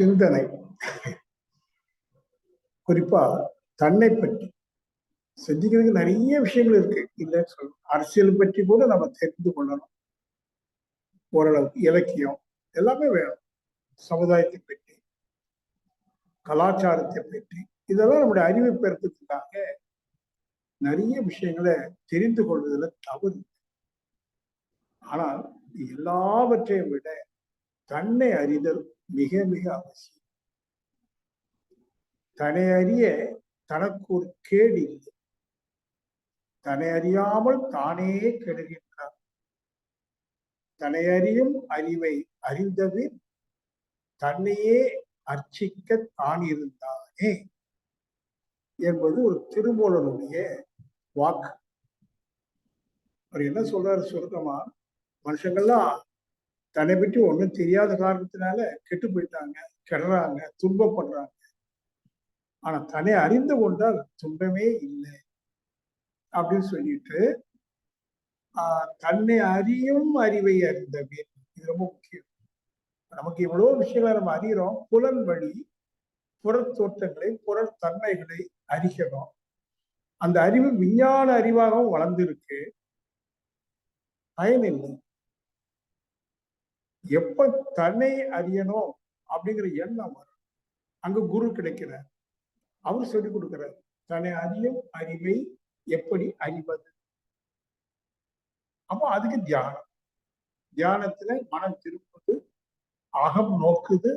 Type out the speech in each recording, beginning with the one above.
சிந்தனை. குறிப்பா தன்னை பற்றி. சிந்திக்கிறதுக்கு நிறைய விஷயங்கள் இருக்கு. இல்லைன்னு சொல்லணும் அரசியல் பற்றி கூட நம்ம தெரிந்து கொள்ளணும். ஓரளவுக்கு இலக்கியம் எல்லாமே வேணும். சமுதாயத்தை பற்றி கலாச்சாரத்தை பற்றி. இதெல்லாம் நம்முடைய அறிவை பெறத்துக்காக நிறைய விஷயங்களை தெரிந்து கொள்வதில் தவறு. ஆனால் எல்லாவற்றையும் விட தன்னை அறிதல் மிக மிக அவசியம். தன்னை அறிய தனக்கு ஒரு கேடு இல்லை. தன்னை அறியாமல் தானே கெடுகின்றார் தன்னை அறியும் அறிவை அறிந்தபின் தன்னையே அர்ச்சிக்க தான் இருந்தானே என்பது ஒரு திருமூலனுடைய வாக்கு. அவர் என்ன சொல்றாரு சுருக்கமா? மனுஷங்கள்லாம் தன்னை பற்றி ஒண்ணும் தெரியாத காரணத்தினால கெட்டு போயிட்டாங்க கெடுறாங்க துன்பப்படுறாங்க. ஆனா தன்னை அறிந்து கொண்டால் துன்பமே இல்லை அப்படின்னு சொல்லிட்டு ஆஹ் தன்னை அறியும் அறிவை அறிந்தபின் இது ரொம்ப முக்கியம். நமக்கு இவ்வளவு விஷயங்களை நம்ம அறிகிறோம் புலன் வழி புறத்தோற்றங்களை புறத் தன்மைகளை அறிகிறோம். அந்த அறிவு விஞ்ஞான அறிவாகவும் வளர்ந்திருக்கு. பயனில்லை எப்ப தன்னை அறியணும் அப்படிங்கிற எண்ணம் வரும். அங்க குரு கிடைக்கிறார். அவர் சொல்லிக் கொடுக்கிறார் தன்னை அறியும் அறிவை எப்படி அறிவது? அப்போ அதுக்கு தியானம். தியானத்துல மனம் திருப்பது அகம் நோக்குது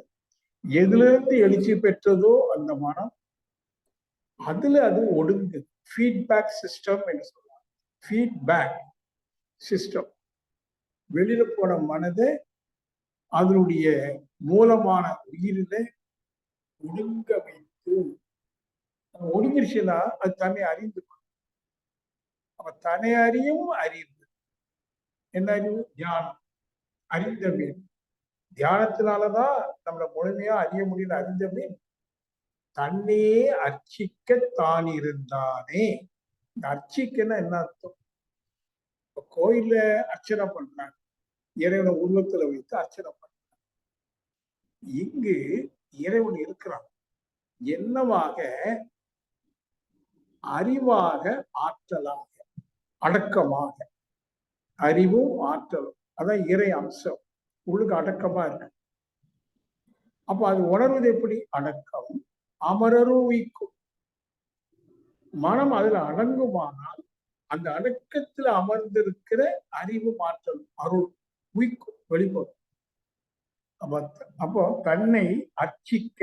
எதுல இருந்து எழுச்சி பெற்றதோ அந்த மனம் அதுல அது ஒடுங்கு ஃபீட்பேக் சிஸ்டம் என்று சொல்லுவாங்க. ஃபீட்பேக் சிஸ்டம் வெளியில போன மனதை அதனுடைய மூலமான உயிரில ஒடுங்க வைத்து ஒடுங்கிருச்சுன்னா அது தன்னை அறிந்து அப்ப தன்னை அறியும் அறிந்து. என்ன அறிவு? தியானம். அறிந்த மீன். தியானத்தினாலதான் நம்மளை முழுமையா அறிய முடியும் அறிந்த மீன். தன்னையே அர்ச்சிக்க தான் இருந்தானே. இந்த அர்ச்சிக்கன்னா என்ன அர்த்தம்? இப்ப கோயில்ல அர்ச்சனை பண்றாங்க. இறைவனை உருவத்துல வைத்து அர்ச்சனை இங்கு இறைவன் இருக்கிறான். என்னவாக? அறிவாக ஆற்றலாக அடக்கமாக. அறிவும் ஆற்றலும் அதான் இறை அம்சம். உள்ளுக்கு அடக்கமா இருக்கு. அப்ப அது உணர்வது எப்படி? அடக்கம் அமரரூவிக்கும் மனம் அதுல அடங்குமானால் அந்த அடக்கத்துல அமர்ந்திருக்கிற அறிவு மாற்றல் அருள் உயிக்கும் வெளிப்படும். அப்ப அப்போ தன்னை அர்ச்சிக்க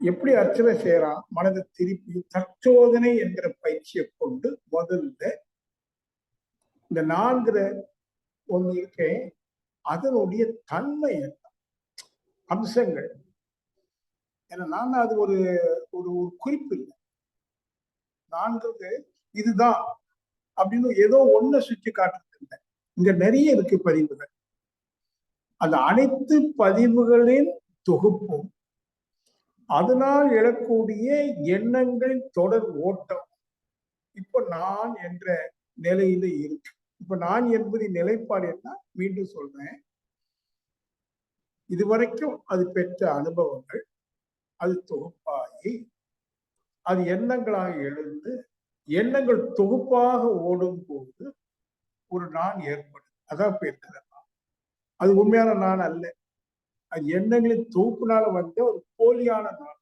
எப்படி அர்ச்சனை செய்யறான்? மனதை திருப்பி தற்சோதனை என்கிற பயிற்சியை கொண்டு முதல்ல இந்த நான்கிற ஒண்ணு இருக்கேன் அதனுடைய தன்மை என்ன? அம்சங்கள். ஏன்னா நான் அது ஒரு ஒரு ஒரு குறிப்பு இல்லை. நான்கிறது இதுதான் அப்படின்னு ஏதோ ஒண்ணு சுற்றி காட்டுறது இல்லை. இங்க நிறைய இருக்கு பதிவுகள் அந்த அனைத்து பதிவுகளின் தொகுப்பும் அதனால் எழக்கூடிய எண்ணங்களின் தொடர் ஓட்டம் இப்போ நான் என்ற நிலையில இருக்கு. இப்ப நான் என்பது நிலைப்பாடு என்ன? மீண்டும் சொல்றேன். இதுவரைக்கும் அது பெற்ற அனுபவங்கள். அது தொகுப்பாகி அது எண்ணங்களாக எழுந்து எண்ணங்கள் தொகுப்பாக ஓடும் போது ஒரு நான் ஏற்படும் அதான் பேர் அது உண்மையான நான் அல்ல. அது எண்ணங்களின் தொகுப்புனால வந்த ஒரு போலியான நான்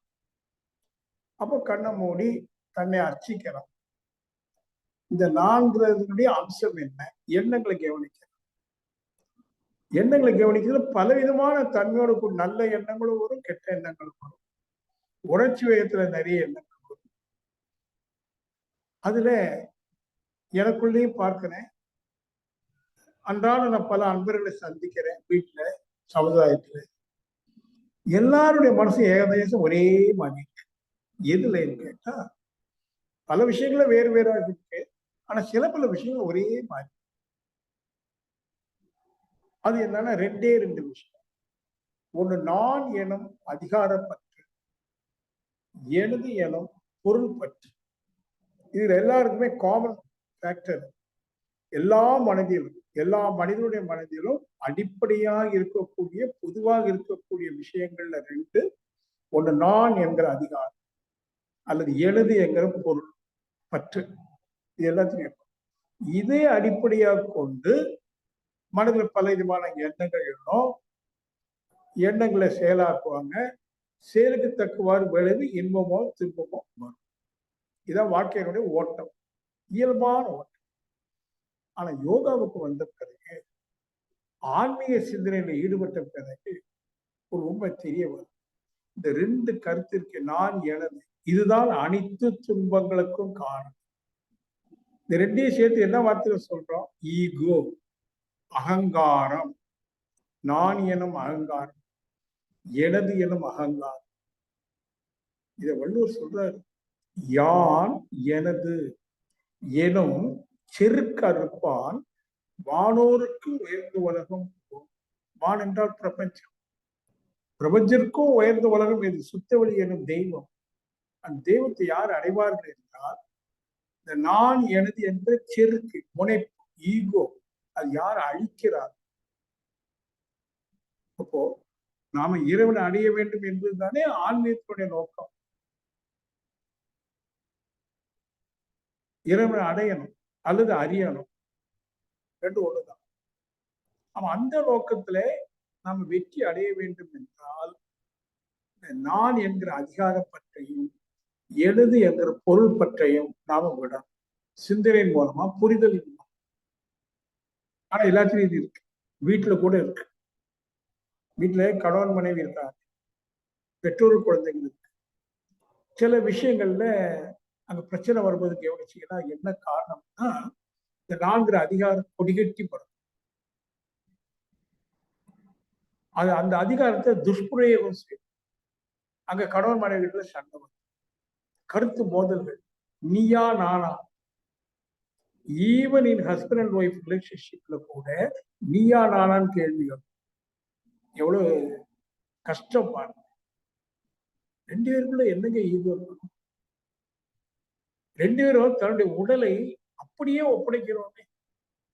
அப்போ கண்ணை மூடி தன்னை அர்ச்சிக்கிறான் இந்த நான்கிறதுனுடைய அம்சம் என்ன? எண்ணங்களை கவனிக்கணும் எண்ணங்களை கவனிக்கிறது பலவிதமான தன்மையோட நல்ல எண்ணங்களும் வரும் கெட்ட எண்ணங்களும் வரும். உணர்ச்சி வேகத்துல நிறைய எண்ணங்கள் வரும். அதுல எனக்குள்ளேயும் பார்க்கிறேன். அன்றாடம் நான் பல அன்பர்களை சந்திக்கிறேன் வீட்டுல சமுதாயத்துல. எல்லாருடைய மனசும் ஏகதேசம் ஒரே மாதிரி எதுலன்னு கேட்டா பல விஷயங்கள வேறு வேறாக இருக்கு. ஆனா சில பல விஷயங்கள் ஒரே மாதிரி. அது என்னன்னா ரெண்டே ரெண்டு விஷயம். ஒண்ணு நான் எனும் அதிகாரப்பற்று எனது எனும் பொருள் பற்று. இதுல எல்லாருக்குமே காமன் ஃபேக்டர் எல்லா மனதிலும் எல்லா மனிதனுடைய மனதிலும் அடிப்படையாக இருக்கக்கூடிய பொதுவாக இருக்கக்கூடிய விஷயங்கள்ல ரெண்டு. ஒண்ணு நான் என்கிற அதிகாரம். அல்லது எழுது என்கிற பொருள். பற்று. இது எல்லாத்தையும் இருக்கும். இதை அடிப்படையாக கொண்டு மனதில் பல விதமான எண்ணங்கள் எழுதும் எண்ணங்களை செயலாக்குவாங்க. செயலுக்கு தக்குவாறு விளைவு இன்பமோ துன்பமோ வரும். இதான் வாழ்க்கையினுடைய ஓட்டம். இயல்பான ஓட்டம். ஆனா யோகாவுக்கு வந்த பிறகு ஆன்மீக சிந்தனையில ஈடுபட்ட பிறகு ஒரு உண்மை தெரிய வரும். இந்த ரெண்டு கருத்திற்கு நான் எனது இதுதான் அனைத்து துன்பங்களுக்கும் காரணம். இந்த ரெண்டையும் சேர்த்து என்ன வார்த்தையில சொல்றோம்? ஈகோ அகங்காரம். நான் எனும் அகங்காரம் எனது எனும் அகங்காரம். இதை வள்ளுவர் சொல்றாரு. யான் எனது எனும் செருக்கறுப்பான் வானோருக்கு உயர்ந்த உலகம். வான் என்றால் பிரபஞ்சம். பிரபஞ்சத்திற்கும் உயர்ந்த உலகம் இது சுத்தவழி எனும் தெய்வம். அந்த தெய்வத்தை யார் அடைவார்கள் என்றால் இந்த நான் எனது என்ற செருக்கு முனைப்பு ஈகோ அது யார் அழிக்கிறார்? அப்போ நாம இறைவனை அடைய வேண்டும் என்பதுதானே ஆன்மீகத்தினுடைய நோக்கம். இறைவனை அடையணும். அல்லது அறியணும். ரெண்டு ஒண்ணுதான். அவன் அந்த நோக்கத்துல நாம் வெற்றி அடைய வேண்டும் என்றால் நான் என்கிற அதிகாரம் பற்றியும் எழுது என்கிற பொருள் பற்றியும் நாம விடணும். சிந்தனையின் மூலமா புரிதல் மூலமா. ஆனா எல்லாத்துலயும் இது இருக்கு. வீட்டுல கூட இருக்கு. வீட்டுல கணவன் மனைவி இருக்காங்க. பெற்றோர் குழந்தைகள் இருக்கு. சில விஷயங்கள்ல அங்க பிரச்சனை வரும்போது கவனிச்சீங்கன்னா என்ன காரணம்னா இந்த நான்கிற அதிகாரம் கொடிகட்டி வரும் அது அந்த அதிகாரத்தை துஷ்பிரயோகம் செய்யும். அங்க கணவன் மனைவிகள சண்டை வரும். கருத்து மோதல்கள். நீயா நானா? Even in husband and wife ரிலேஷன்ஷிப்ல கூட நீயா நானான்னு கேள்வி எவ்வளவு கஷ்டம் ரெண்டு பேருக்குள்ள என்னங்க ஈகோ இருக்கணும் ரெண்டு பேரும் தன்னுடைய உடலை அப்படியே ஒப்படைக்கிறோமே.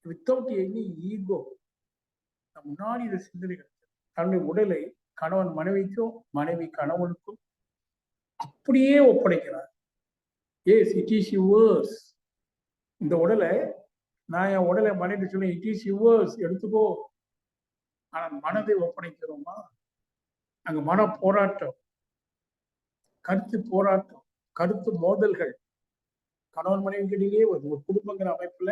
வித்தவுட் எனி ஈகோ முன்னாடி இதை சிந்தனைகள் தன்னுடைய உடலை கணவன் மனைவிக்கும் மனைவி கணவனுக்கும் அப்படியே ஒப்படைக்கிறார். ஏஸ் இட் இஸ் யுவர்ஸ் இந்த உடலை நான் என் உடலை மனைவி சொன்னேன் இட் இஸ் யுவர்ஸ் எடுத்துக்கோ. ஆனால் மனதை ஒப்படைக்கிறோமா? அங்க மன போராட்டம் கருத்து போராட்டம் கருத்து மோதல்கள் கணவன் மனைவி இடையிலேயே ஒரு குடும்பங்கிற அமைப்புல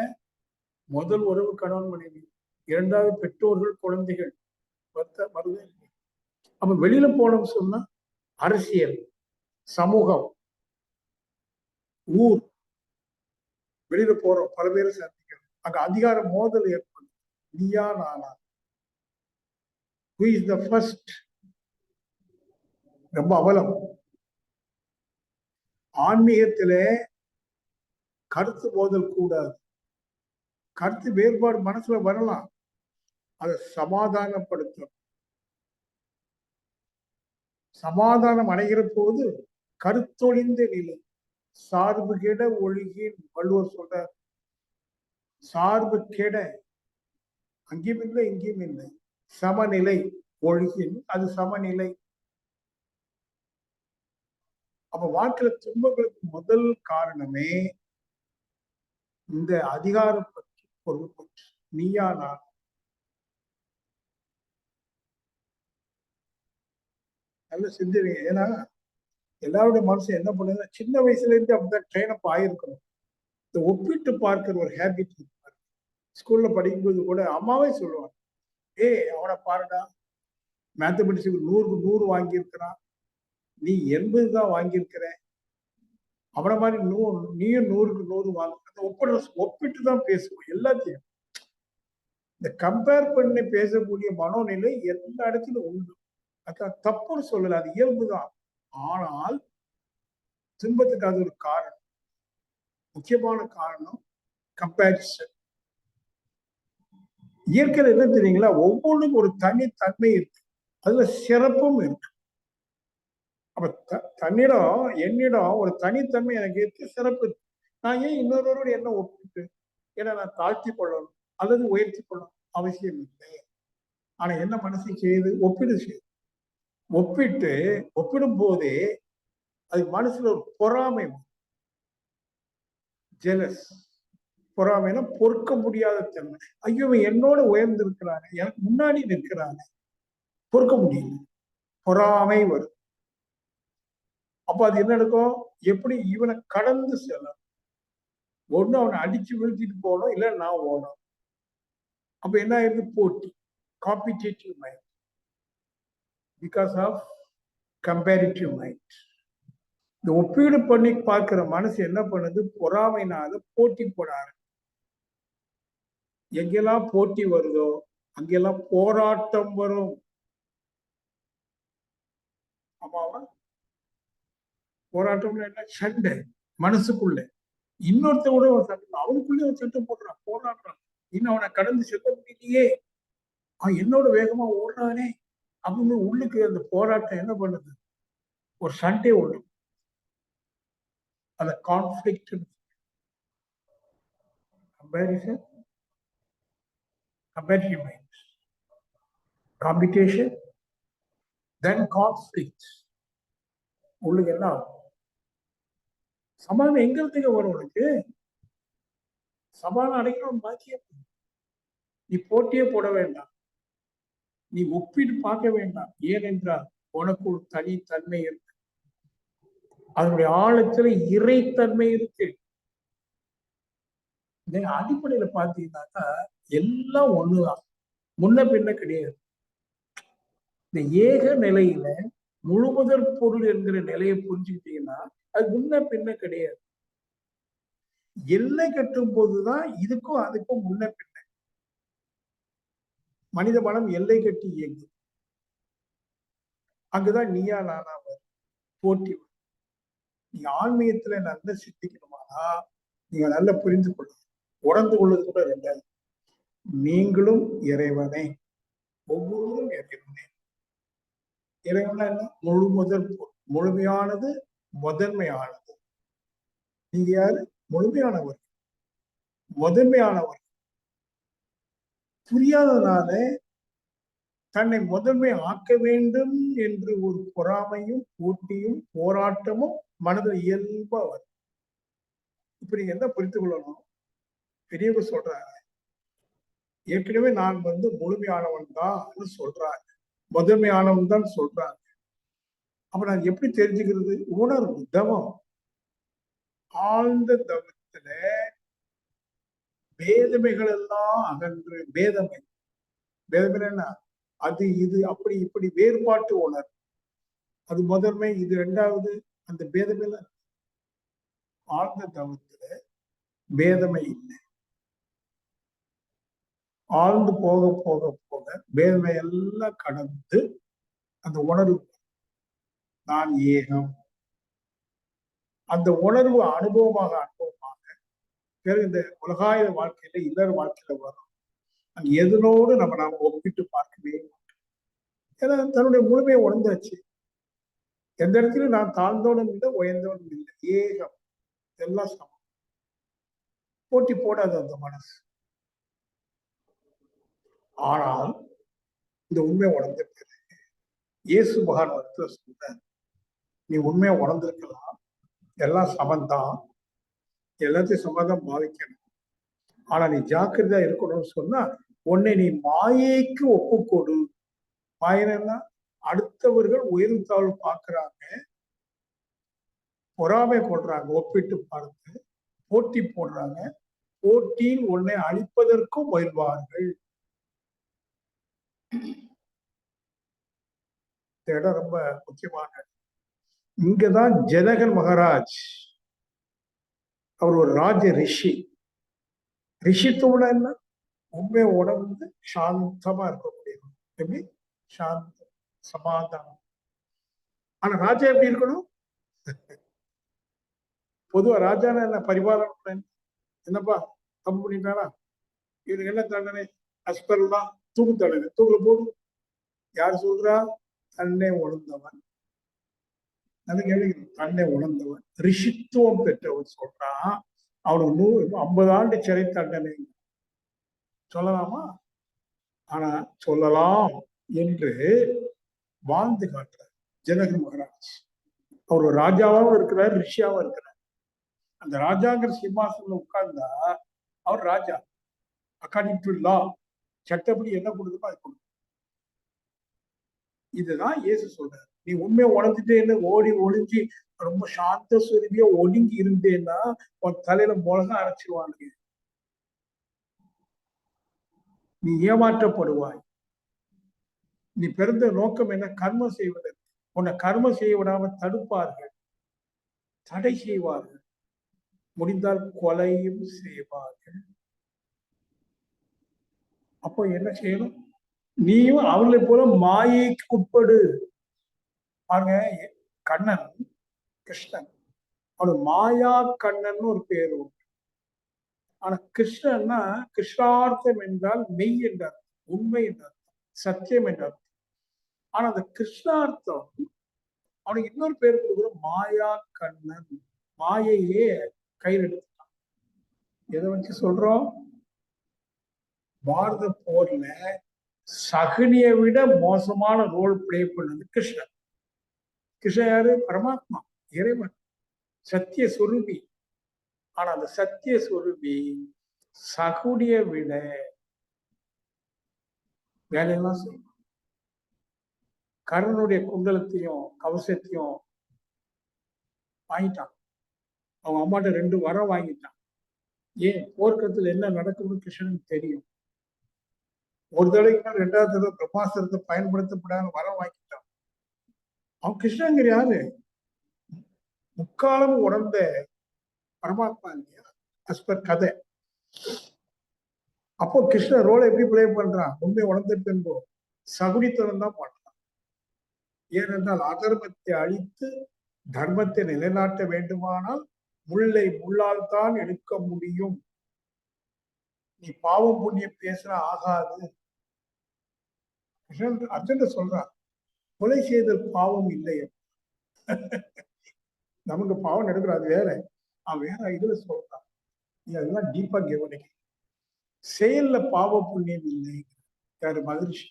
முதல் உறவு கணவன் மனைவி இரண்டாவது பெற்றோர்கள் குழந்தைகள் வருத்த இல்லை அப்ப வெளியில போனோம்னு சொன்னா அரசியல் சமூகம் ஊர். வெளியில போறோம் பல பேரை சந்திக்கிறோம். அங்க அதிகார மோதல் ஏற்படும். Neeya Naana? Who is the first ரொம்ப அவலம். ஆன்மீகத்திலே கருத்து மோதல் கூடாது. கருத்து வேறுபாடு மனசுல வரலாம். அதை சமாதானப்படுத்தணும். சமாதானம் அடைகிற போது கருத்தொழிந்த நிலை. சார்பு கெட ஒழுகின் வள்ளுவர் சொல்ற சார்பு கெட அங்கேயும் இல்லை இங்கேயும் இல்லை. சமநிலை ஒழுகின் அது சமநிலை. அப்ப வாழ்க்கையில துன்பங்களுக்கு முதல் காரணமே இந்த அதிகாரம் பற்றி பொருள் பற்றி. நீயா நான் நல்ல சிந்தனை ஏன்னா எல்லாருடைய மனசு என்ன பண்ணுதுன்னா சின்ன வயசுல இருந்து அப்படிதான் ட்ரெயின் அப் ஆயிருக்கணும். இந்த ஒப்பிட்டு பார்க்கிற ஒரு ஹேபிட் ஸ்கூல்ல படிக்கும்போது கூட அம்மாவே சொல்லுவாங்க. ஏய் அவனை பாருடா. மேத்தமெட்டிக்ஸுக்கு நூறுக்கு நூறு வாங்கியிருக்கிறான். நீ எண்பது தான் வாங்கியிருக்கிற அவனை மாதிரி நூறு நீயும் நூறுக்கு நூறு வாங்க. ஒப்பிட ஒப்பிட்டு தான் பேசுவோம் எல்லாத்தையும். இந்த கம்பேர் பண்ணி பேசக்கூடிய மனோநிலை எல்லா இடத்திலும் உண்டு. அதான் தப்புன்னு சொல்லல அது இயல்புதான். ஆனால் துன்பத்துக்கு அது ஒரு காரணம். முக்கியமான காரணம் கம்பேரிசன் இயற்கையில் என்ன தெரியுங்களா? ஒவ்வொன்றுக்கும் ஒரு தனித்தன்மை இருக்கு. அதுல சிறப்பும் இருக்கு. அப்ப த- தன்னிடம் என்னிடம் ஒரு தனித்தன்மை எனக்கு இருக்கு சிறப்பு இருக்கு. நான் ஏன் இன்னொருவரோட என்ன ஒப்பிட்டு ஏன்னா நான் தாழ்த்தி கொள்ளணும் அல்லது உயர்த்தி கொள்ளணும் அவசியம் இல்லை. ஆனா என்ன மனசு செய்யுது ஒப்பிடு செய்யுது ஒப்பிட்டு ஒப்பிடும் போதே அது மனசுல ஒரு பொறாமை ஜெலஸ் பொறாமைனா பொறுக்க முடியாத தன்மை. ஐயோ இவன் என்னோட உயர்ந்திருக்கிறானே. எனக்கு முன்னாடி நிற்கிறாங்க பொறுக்க முடியல. பொறாமை வரும். அப்ப அது என்ன நடக்கும் எப்படி இவனை கடந்து செல்லும் ஒன்னு அவனை அடிச்சு வீழ்த்திட்டு போகணும் இல்ல நான் ஓடணும். அப்ப என்ன ஆயிருது போட்டி. Competitive mind because of comparative mind இந்த ஒப்பீடு பண்ணி பார்க்கிற மனசு என்ன பண்ணுது? பொறாமைனால போட்டி போட ஆரம்பிக்கும். எங்கெல்லாம் போட்டி வருதோ அங்கெல்லாம் போராட்டம் வரும். ஆமாவா? போராட்டம்ல என்ன? சண்டை. மனசுக்குள்ள. இன்னொருத்த கூட ஒரு சட்டம் அவனுக்குள்ளே ஒரு சட்டம் போடுறான். போராடுறான். இன்னும் அவனை கடந்து செல்ல முடியலையே அவன் என்னோட வேகமா ஓடுறானே. அப்படின்னு உள்ளுக்கு அந்த போராட்டம் என்ன பண்ணுது? ஒரு சண்டே ஓடும் அந்த conflict comparison comparative mind competition then conflict. உள்ளுக்கு என்ன ஆகும்? சமாதானம் எங்க இருந்துங்க வரும் உனக்கு? சமாதானம் அடைக்கணும் பாக்கியம். நீ போட்டியே போட வேண்டாம். நீ ஒப்பிட்டு பார்க்க வேண்டாம். ஏனென்றால் உனக்கு ஒரு தனித்தன்மை இருக்கு. அதனுடைய ஆழத்துல இறைத்தன்மை இருக்கு. அடிப்படையில பாத்தீங்கன்னாக்கா எல்லாம் ஒண்ணுதான். முன்ன பின்ன கிடையாது. இந்த ஏக நிலையில முழுமுதற் பொருள் என்கிற நிலையை புரிஞ்சுக்கிட்டீங்கன்னா அது முன்ன பின்ன கிடையாது. எல்லை கட்டும் போதுதான் இதுக்கும் அதுக்கும் முன்ன பின்ன. மனித மனம் எல்லை கட்டி இயங்கும். அங்குதான் நீயா நானா வரும். போட்டி வரும். ஆன்மீகத்துல நல்லா சித்திக்கணுமானா நீங்க நல்லா புரிந்து கொள்ளணும். உணர்ந்து கொள்வது கூட ரெண்டாவது. நீங்களும் இறைவனே. ஒவ்வொருவரும் இறைவனே. இறைவனா என்ன முழு முதல் முழுமையானது முதன்மையானது. நீங்க யாரு? முழுமையானவர். முதன்மையானவர். புரியாதனால தன்னை முதன்மை ஆக்க வேண்டும் என்று ஒரு பொறாமையும் போட்டியும் போராட்டமும் மனதில் இயல்பா வரும். இப்ப நீங்க என்ன புரிந்து கொள்ளணும்? பெரியவங்க சொல்றாங்க ஏற்கனவே நான் வந்து முழுமையானவன் தான் சொல்றாங்க. முதன்மையானவன் தான் சொல்றாங்க. அப்ப நான் எப்படி தெரிஞ்சுக்கிறது? உணர்வு தவம். ஆழ்ந்த தவத்துல பேதமைகள் எல்லாம் அகன்று பேதமை பேதமை என்ன? அது இது அப்படி இப்படி வேறுபாட்டு உணர்வு. அது முதன்மை இது ரெண்டாவது அந்த பேதமையில ஆழ்ந்த தவத்துல பேதமை இல்லை. ஆழ்ந்து போக போக போக வேதனை எல்லாம் கடந்து அந்த உணர்வு நான் ஏகம். அந்த உணர்வு அனுபவமாக அனுபவமாக பிறகு இந்த உலகாய வாழ்க்கையில இல்லற வாழ்க்கையில வரும். அங்க எதனோடு நம்ம நாம ஒப்பிட்டு பார்க்கவே மாட்டோம். ஏன்னா தன்னுடைய முழுமையை உணர்ந்தாச்சு எந்த இடத்துலயும் நான் தாழ்ந்தவனும் இல்லை உயர்ந்தவனும் இல்லை. ஏகம். எல்லாம் சமம். போட்டி போடாது அந்த மனசு. ஆனால் இந்த உண்மை உணர்ந்த பிறகு இயேசு மகான் வந்து சொல்ற நீ உண்மையை உணர்ந்திருக்கலாம் எல்லாம் சமந்தான் எல்லாத்தையும் சமந்தான் பாதிக்கணும் ஆனா நீ ஜாக்கிரதையா இருக்கணும்னு சொன்னா உன்னை நீ மாயைக்கு ஒப்புக்கொடு. மாயனா அடுத்தவர்கள் உயர்வு தாழ்வு பார்க்கறாங்க பொறாமை கொள்றாங்க ஒப்பிட்டு பார்த்து போட்டி போடுறாங்க போட்டியில் உன்னை அழிப்பதற்கும் முயல்வார்கள். இந்த இடம் ரொம்ப முக்கியமான இங்கதான் ஜனகன் மகாராஜ் அவர் ஒரு ராஜ ரிஷி. ரிஷித்துவம்னா என்ன? உண்மை உணர்ந்து சாந்தமா இருக்க எப்படி? சாந்தம் சமாதானம். ஆனா ராஜா எப்படி இருக்கணும்? பொதுவா ராஜான என்ன? பரிபாலனம் என்னப்பா தம்பு பண்ணிட்டாரா இவனுக்கு என்ன தண்டனை? அஸ்பர்லாம் தூக்கு தண்டனை தூக்குல போடு யார் சொல்றா? தன்னை உணர்ந்தவன். நல்ல கேள்வி. தன்னை உணர்ந்தவன். ரிஷித்துவம் பெற்றவன் சொல்றான் அவனுக்கு நூறு ஐம்பது ஆண்டு சிறை தண்டனை. சொல்லலாமா? ஆனா சொல்லலாம் என்று வாழ்ந்து காட்டுறார் ஜனகர் மகாராஜ். அவர் ஒரு ராஜாவாகவும் இருக்கிறார் ரிஷியாவும் இருக்கிறார். அந்த ராஜாங்கிற சிம்மாசனம் உட்கார்ந்தா அவர் ராஜா. அக்கார்டிங் டு லா சட்டப்படி என்ன கொடுக்குமோ அது கொடுக்கும். இதுதான் இயேசு சொல்றாரு. நீ உண்மையை உணர்ந்துட்டேன்னு ஓடி ஒளிஞ்சு ரொம்ப சாந்த சுருவியா ஒடுங்கி இருந்தேன்னா உன் தலையில மிளகா அரைச்சிருவானுங்க. நீ ஏமாற்றப்படுவாய். நீ பிறந்த நோக்கம் என்ன? கர்மம் செய்வதற்கு உன்னை கர்மம் செய்ய விடாம தடுப்பார்கள். தடை செய்வார்கள். முடிந்தால் கொலையும் செய்வார்கள். அப்போ என்ன செய்யணும்? நீயும் அவளை போல மாயைக்கு உட்படு. பாருங்க கண்ணன் கிருஷ்ணன். அவரு மாயா கண்ணன் ஒரு பேர் உண்டு. ஆனா கிருஷ்ணன்னா கிருஷ்ணார்த்தம் என்றால் மெய் என்றார் உண்மை என்றார் சத்தியம் என்றார் ஆனா அந்த கிருஷ்ணார்த்தம் அவனுக்கு இன்னொரு பேர் கொடுக்கணும் மாயா கண்ணன். மாயையே கையில் எடுத்துட்டான். எதை வச்சு சொல்றோம்? பாரத போர்ல சகுனியை விட மோசமான ரோல் பிளே பண்ணது கிருஷ்ணன் கிருஷ்ணன் யாரு? பரமாத்மா இறைவன் சத்திய சுரூபி ஆனா அந்த சத்திய சுரூபி சகுனியை விட வேலையெல்லாம் செய்யும் கர்ணனுடைய குண்டலத்தையும் கவசத்தையும் வாங்கிட்டான். அவங்க அம்மாட்ட ரெண்டு வரம் வாங்கிட்டான். ஏன்? போர்க்கத்துல என்ன நடக்கும்னு கிருஷ்ணனுக்கு தெரியும். ஒரு தடவைக்கு ரெண்டாவது தடவை பிரம்மாஸ்திரத்தை பயன்படுத்தப்படாத வரம் வாங்கிட்டான். அவன் கிருஷ்ணங்கிற யாரு? முக்காலம் உணர்ந்த பரமாத்மா இல்லையா? அஸ்பர் கதை. அப்போ கிருஷ்ண ரோலை எப்படி பிளே பண்றான்? உண்மை உணர்ந்த பின்போ சகுனித்தனம் தான் பண்றான். ஏனென்றால் அதர்மத்தை அழித்து தர்மத்தை நிலைநாட்ட வேண்டுமானால் முல்லை முள்ளால் தான் எடுக்க முடியும். நீ பாவம் புண்ணியம் பேசுற ஆகாது. கிருஷ்ணன் அர்ஜுன சொல்றான் கொலை செய்தல் பாவம் இல்லை நமக்கு பாவம் நடக்கிற அது வேற. அவன் வேற இதுல சொல்றான். நீ அதெல்லாம் டீப்பா கவனிக்க செயல்ல பாவ புண்ணியம் இல்லை யாரு? மகிழ்ச்சி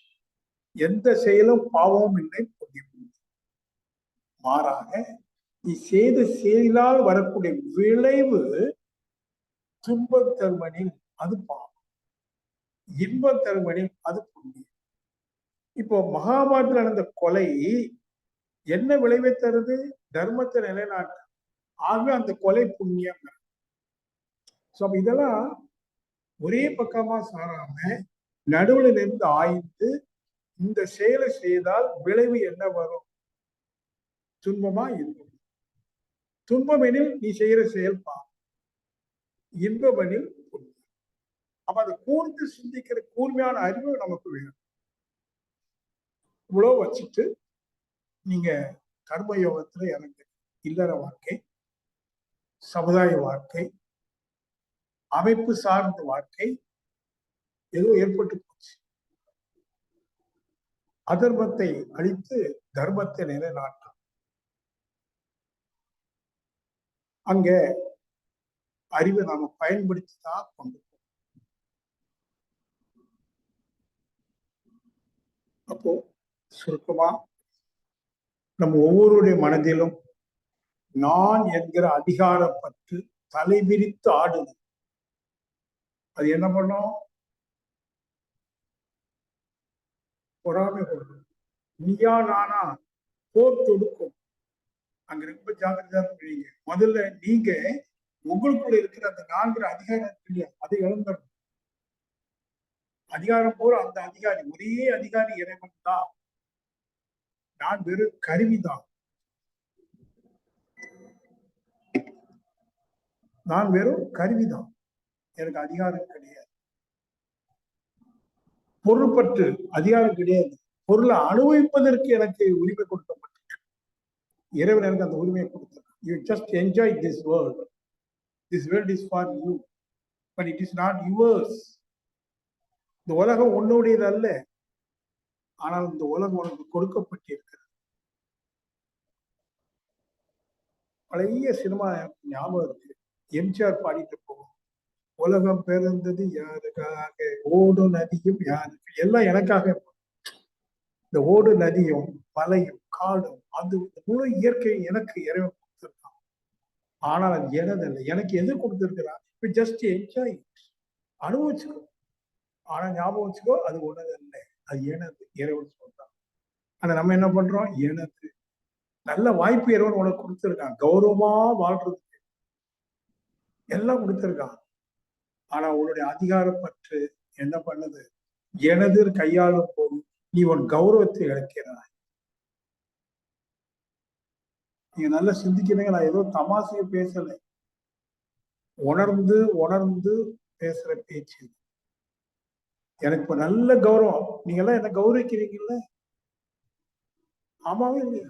எந்த செயலும் பாவமும் இல்லை புண்ணியம் இல்லை. மாறாக நீ செய்த செயலால் வரக்கூடிய விளைவு துன்பம் தருமனில் அது பாவம். இன்பம் தருமனில் அது புண்ணியம். இப்போ மகாபாரத்தில் நடந்த கொலை என்ன விளைவை தருது? தர்மத்தை நிலைநாட்ட. ஆகவே அந்த கொலை புண்ணியம். ஸோ இதெல்லாம் ஒரே பக்கமா சாராம நடுவுல இருந்து ஆய்ந்து இந்த செயலை செய்தால் விளைவு என்ன வரும்? துன்பமா இருக்கும் துன்பம் எனில் நீ செய்யற செயல் பா. இன்பமெனில் புண்ணியம். அப்ப அதை கூர்ந்து சிந்திக்கிற கூர்மையான அறிவு நமக்கு வேணும். இவ்வளோ வச்சுட்டு நீங்க கர்ம எனக்கு இல்லற வாழ்க்கை சமுதாய வாழ்க்கை அமைப்பு சார்ந்த வாழ்க்கை ஏதோ ஏற்பட்டு போச்சு. அதர்மத்தை அழித்து தர்மத்தை நிலைநாட்டான் அங்க அறிவை நாம பயன்படுத்தி தான் கொண்டு அப்போ சுருக்கமா நம்ம ஒவ்வொருடைய மனதிலும் நான் என்கிற அதிகார பற்று தலைவிரித்து ஆடுது. அது என்ன பண்ணும்? பொறாமை கொடுக்கும் நீயா நானா போர் தொடுக்கும். அங்க ரொம்ப ஜாக்கிரதையா இருக்கீங்க முதல்ல நீங்க உங்களுக்குள்ள இருக்கிற அந்த நான்கிற அதிகாரம் இல்லையா? அதை இழந்துடும் அதிகாரம் போல அந்த அதிகாரி ஒரே அதிகாரி இறைவன் தான். நான் வெறும் கருவிதான். நான் வெறும் கருவிதான். எனக்கு அதிகாரம் கிடையாது. பொருள்பட்டு அதிகாரம் கிடையாது. பொருளை அனுபவிப்பதற்கு எனக்கு உரிமை கொடுக்கப்பட்டது இறைவன் எனக்கு அந்த உரிமையை கொடுத்தேன் you just enjoy this world this world is for you but it is not yours இந்த உலகம் உன்னுடையது அல்ல ஆனால் இந்த உலகம் உனக்கு கொடுக்கப்பட்டிருக்கிறது. பழைய சினிமா ஞாபகம் இருக்கு. எம்ஜிஆர் பாடிட்டு போகும் உலகம் பிறந்தது யாருக்காக? ஓடு நதியும் யாருக்கு? எல்லாம் எனக்காக இந்த ஓடு நதியும் மலையும் காடும் அது முழு இயற்கை எனக்கு இறைவன் கொடுத்திருக்கான். ஆனால் அது எனது இல்லை எனக்கு எது கொடுத்திருக்கிறான்? ஜஸ்ட் என்ஜாய் அனுபவிச்சுக்கோ. ஆனா ஞாபகம் வச்சுக்கோ அது உனது இல்லை அது ஏனது இறைவன் சொல்றான்? ஆனா நம்ம என்ன பண்றோம்? எனது நல்ல வாய்ப்பு இறைவன் உனக்கு கொடுத்துருக்கான். கௌரவமா வாழ்றதுக்கு. எல்லாம் கொடுத்திருக்கான். ஆனா உன்னுடைய அதிகாரம் பற்று என்ன பண்ணுது? எனது கையாளும் போது நீ உன் கௌரவத்தை இழக்கிறாய். நீங்க நல்லா சிந்திக்கிறீங்க. நான் ஏதோ தமாசையை பேசலை. உணர்ந்து உணர்ந்து பேசுற பேச்சு எனக்கு இப்ப நல்ல கௌரவம். நீங்க எல்லாம் என்ன கௌரவிக்கிறீங்கல்ல? ஆமாவே இல்லையா?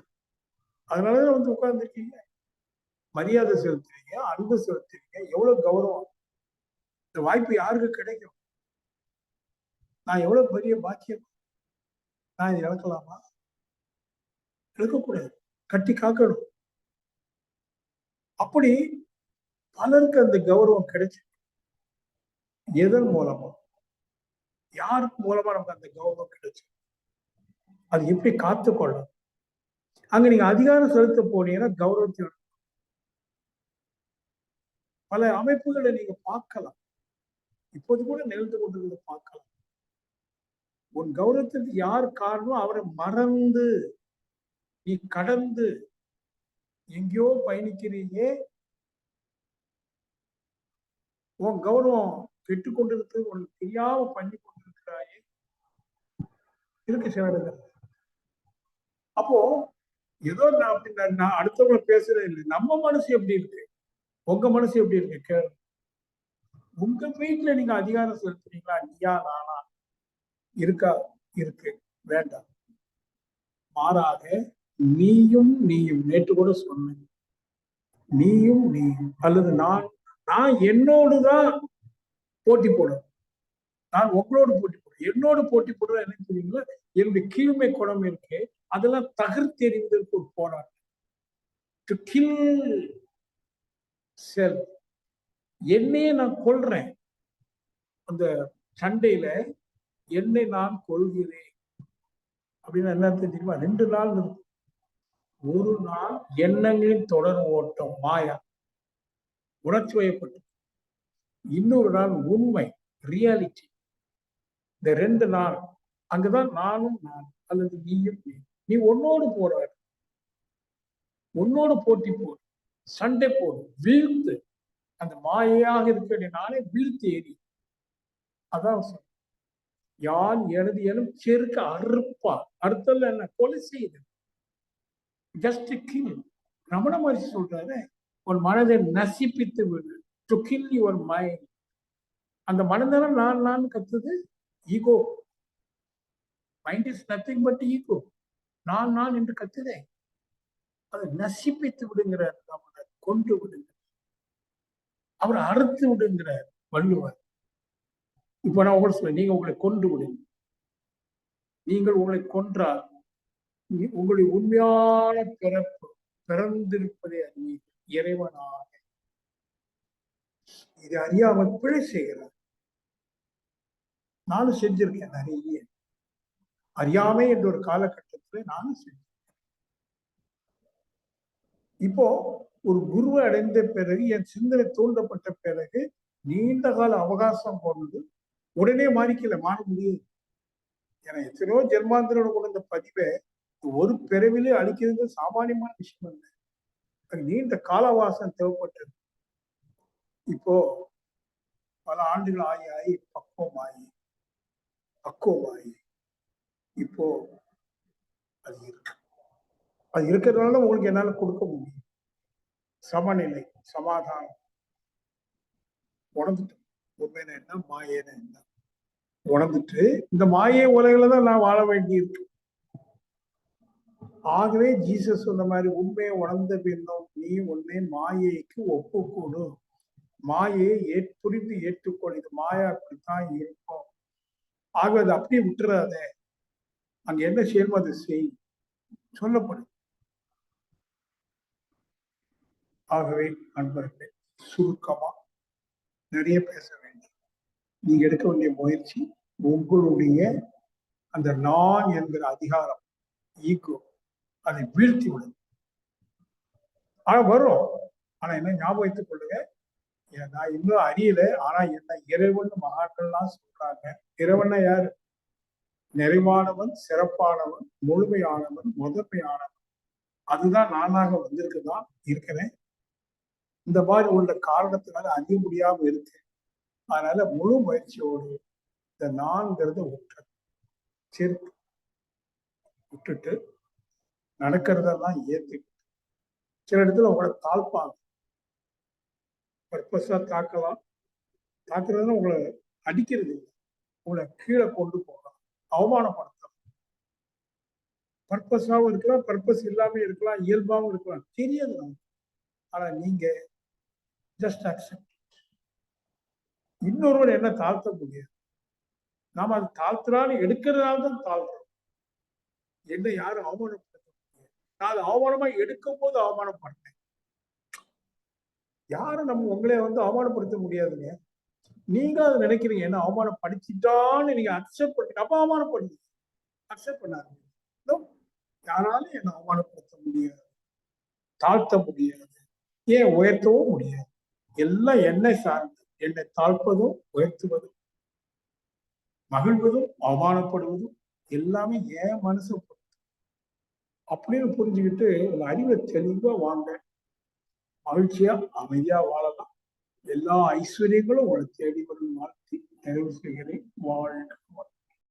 அதனாலதான் வந்து உட்கார்ந்துருக்கீங்க. மரியாதை செலுத்துறீங்க அன்பு செலுத்துறீங்க எவ்வளவு கௌரவம். இந்த வாய்ப்பு யாருக்கு கிடைக்கும்? நான் எவ்வளவு பெரிய பாக்கியம்? நான் இதை இழக்கலாமா? இழக்கக்கூடாது. கட்டி காக்கணும். அப்படி பலருக்கு அந்த கௌரவம் கிடைச்சிருக்கு. எதன் மூலமா? யாருக்கு மூலமா நமக்கு அந்த கௌரவம் கிடைச்சு அது எப்படி காத்துக்கொள்ளும் அங்க நீங்க அதிகாரம் செலுத்த போனீங்கன்னா கௌரவத்தை பல அமைப்புகளை நீங்க பார்க்கலாம். இப்போது கூட நிகழ்ந்து கொண்டிருக்கிறத பார்க்கலாம். உன் கௌரவத்திற்கு யார் காரணம் அவரை மறந்து நீ கடந்து எங்கேயோ பயணிக்கிறீயே. உன் கௌரவம் கெட்டு கொண்டிருக்கிறது உனக்கு தெரியாம பண்ணி திருப்பி சில அப்போ ஏதோ நான் நான் அடுத்தவங்க அடுத்தவங்களை இல்லை. நம்ம மனசு எப்படி இருக்கு? உங்க மனசு எப்படி இருக்கு? கேள் உங்க வீட்டுல நீங்க அதிகாரம் செலுத்துறீங்களா? நீயா நானா? இருக்கா? இருக்கு. வேண்டாம். மாறாக நீயும் நீயும் நேற்று கூட சொன்ன நீயும் நீயும். அல்லது நான் நான் என்னோடு தான் போட்டி போடணும் நான் உங்களோடு போட்டி போடுறேன் என்னோடு போட்டி போடுறது என்ன தெரியுங்களா? என்னுடைய கீழ்மை குணம் இருக்கு அதெல்லாம் தகர்த்தெறிவதற்கு ஒரு போராட்டம். டு கில் செல் என்னையே நான் கொள்றேன் அந்த சண்டையில என்னை நான் கொள்கிறேன் அப்படின்னு என்ன தெரியுமா? ரெண்டு நாள் ஒரு நாள் எண்ணங்களின் தொடர் ஓட்டம் மாயா. உணர்ச்சி வயப்பட்டு. இன்னொரு நாள் உண்மை ரியாலிட்டி இந்த ரெண்டு நாள் அங்கதான் நானும் நான் அல்லது நீயும் நீ. நீ உன்னோடு போராடு உன்னோடு போட்டி போடு சண்டை போடு வீழ்த்து. அந்த மாயையாக இருக்க நானே வீழ்த்தி எறி. அதான் சொன்னேன். யான் எனது எனும் செருக்க அறுப்பா. அறுத்தல் என்ன? கொலை செய்யுது ஜஸ்ட் கில் ரமண மகர்ஷி சொல்றாரு உன் மனதை நசிப்பித்து விடு. டு கில் யுவர் மைண்ட் அந்த மனதான நான் நான் கத்துது ego mind is nothing but ego நான் நான் என்று கத்துதே. அதை நசிப்பித்து விடுங்கிறார் ரமணர் கொண்டு விடுங்க அவர் அறுத்து விடுங்கிறார் வள்ளுவர். இப்ப நான் உங்களுக்கு சொல்ல நீங்க உங்களை கொண்டு விடுங்க நீங்கள் உங்களை கொன்றால் உங்களுடைய உண்மையான பிறப்பு பிறந்திருப்பதை அறிவீர்கள் இறைவனாக. இது அறியாமல் பிழை செய்கிறார். நானும் செஞ்சிருக்கேன் நிறைய. அறியாமை என்ற ஒரு காலகட்டத்துல நானும் செஞ்சேன். இப்போ ஒரு குருவை அடைந்த பிறகு என் சிந்தனை தூண்டப்பட்ட பிறகு நீண்ட கால அவகாசம் போனது உடனே மாறிக்கல மாற முடியாது. ஏன்னா எத்தனையோ ஜென்மாந்திரோட கூட பதிவை ஒரு பிறவிலே அழிக்கிறது சாமானியமான விஷயம் இல்லை நீண்ட காலவாசம் தேவைப்பட்டது. இப்போ பல ஆண்டுகள் ஆகி ஆகி பக்குவம் ஆகி பக்குவம் ஆகி இப்போ அது இருக்கு. அது இருக்கிறதுனால உங்களுக்கு என்னால கொடுக்க முடியும். சமநிலை சமாதானம். உணர்ந்துட்டோம். உண்மையின என்ன? மாயேன என்ன? உணர்ந்துட்டு இந்த மாயை உலகில தான் நான் வாழ வேண்டி இருக்கு ஆகவே ஜீசஸ் சொன்ன மாதிரி உண்மையை உணர்ந்த பின்னும் நீ உன்னை மாயைக்கு ஒப்பு மாயையை மாயை புரிந்து ஏற்றுக்கொள். இது மாயா அப்படித்தான் இருக்கும். ஆகவே அதை அப்படியே விட்டுறாதே. அங்க என்ன செய்யணுமோ அதை செய்? சொல்லப்படும் ஆகவே நண்பர்களே சுருக்கமா நிறைய பேச வேண்டும். நீங்க எடுக்க வேண்டிய முயற்சி உங்களுடைய அந்த நான் என்கிற அதிகாரம் ஈகோ அதை வீழ்த்தி விடும் ஆனா வரும். ஆனா என்ன ஞாபகம் வைத்துக் கொள்ளுங்க. நான் இன்னும் அறியல ஆனா என்ன இறைவன் மகாக்கள்லாம் சொல்றாங்க. இறைவனை யாரு? நிறைவானவன் சிறப்பானவன் முழுமையானவன் முதன்மையானவன். அதுதான் நானாக வந்திருக்குதான் இருக்கிறேன். இந்த மாதிரி உள்ள காரணத்தினால அறிய முடியாம இருக்கு அதனால முழு முயற்சியோடு இந்த நான்கிறத விட்டு சேர்த்து விட்டுட்டு நடக்கிறதெல்லாம் ஏத்தி சில இடத்துல உங்களை தாழ்ப்பாங்க. பர்பஸா தாக்கலாம். தாக்குறதுன்னா உங்களை அடிக்கிறது இல்லை. உங்களை கீழே கொண்டு போகலாம் அவமானப்படுத்தணும் பர்பஸாவும் இருக்கலாம் பர்பஸ் இல்லாம இருக்கலாம் இயல்பாவும் இருக்கலாம். தெரியாது நமக்கு. ஆனா நீங்க ஜஸ்ட் அக்செப்ட் இன்னொருவர் என்ன தாழ்த்த முடியாது. நாம அது தாழ்த்துறான்னு எடுக்கிறதுனால தான் தாழ்த்துறோம். என்ன யாரும் அவமானப்படுத்த முடியாது. நான் அது அவமானமா எடுக்கும் போது அவமானப்படுறேன். யாரும் நம்ம உங்களே வந்து அவமானப்படுத்த முடியாதுங்க. நீங்க அதை நினைக்கிறீங்க. என்ன அவமானம் படிச்சுட்டான்னு நீங்க அக்செப்ட் பண்ணி அப்ப அவமானப்படுங்க. அக்செப்ட் பண்ணாருங்க யாராலும் என்ன அவமானப்படுத்த முடியாது. தாழ்த்த முடியாது. ஏன் உயர்த்தவும் முடியாது. எல்லாம் என்னை சார்ந்து. என்னை தாழ்ப்பதும் உயர்த்துவதும் மகிழ்வதும் அவமானப்படுவதும் எல்லாமே ஏன் மனசு அப்படின்னு புரிஞ்சுக்கிட்டு ஒரு அறிவை தெளிவா வாங்க மகிழ்ச்சியா அமைதியா வாழலாம். எல்லா ஐஸ்வர்யங்களும் உங்களை தேடி வரும் வாழ்த்தி நிறைவு செய்கிறேன். வாழ்க்கை